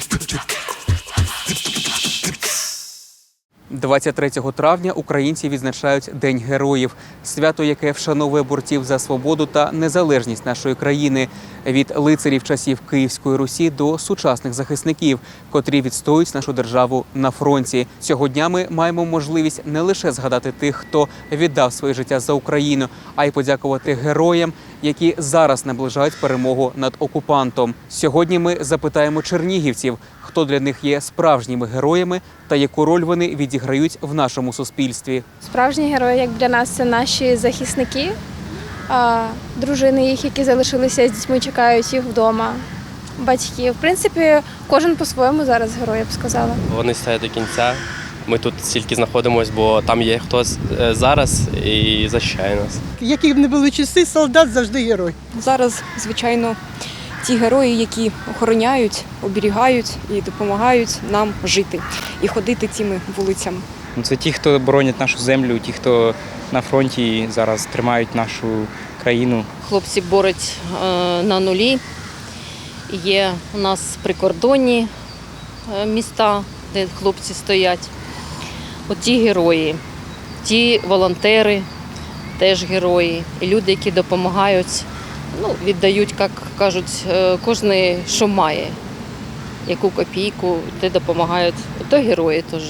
てると。23 травня українці відзначають День героїв, свято, яке вшановує борців за свободу та незалежність нашої країни від лицарів часів Київської Русі до сучасних захисників, котрі відстоюють нашу державу на фронті. Цього дня ми маємо можливість не лише згадати тих, хто віддав своє життя за Україну, а й подякувати героям, які зараз наближають перемогу над окупантом. Сьогодні ми запитаємо чернігівців, хто для них є справжніми героями та яку роль вони відіграють в нашому суспільстві. Справжні герої, як для нас, це наші захисники, дружини їх, які залишилися з дітьми, чекають їх вдома, батьки. В принципі, кожен по-своєму зараз герой, я б сказала. Вони стоять до кінця. Ми тут стільки знаходимося, бо там є хтось е, зараз і захищає нас. Які б не були часи, солдат завжди герой. Зараз, звичайно, ті герої, які охороняють, оберігають і допомагають нам жити і ходити цими вулицями. Ну, Це ті, хто боронять нашу землю, ті, хто на фронті зараз тримають нашу країну. Хлопці борють е, на нулі. Є у нас прикордонні е, міста, де хлопці стоять. От ті герої, ті волонтери теж герої. І люди, які допомагають, ну, віддають, як кажуть, е, кожен, що має. Яку копійку, де допомагають, то герої теж.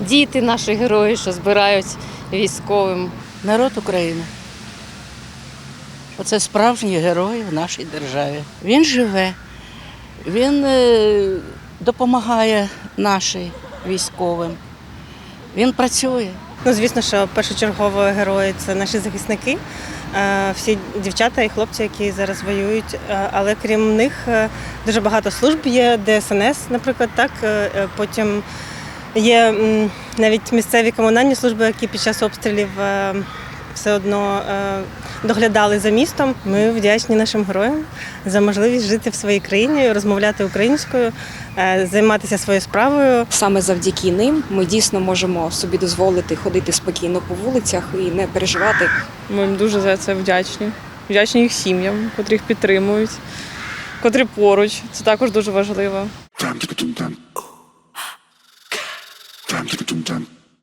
Діти наші герої, що збирають військовим. Народ України. Оце справжній герой в нашій державі. Він живе, він е, допомагає нашим військовим, він працює. Ну, звісно, що першочергово герої це наші захисники, всі дівчата і хлопці, які зараз воюють. Е, Але крім них е, дуже багато служб є, ДСНС, наприклад, так. Е, е, Потім є навіть місцеві комунальні служби, які під час обстрілів е, все одно е, доглядали за містом. Ми вдячні нашим героям за можливість жити в своїй країні, розмовляти українською, е, займатися своєю справою. Саме завдяки ним ми дійсно можемо собі дозволити ходити спокійно по вулицях і не переживати. Ми їм дуже за це вдячні. Вдячні їх сім'ям, котрі їх підтримують, котрі поруч. Це також дуже важливо.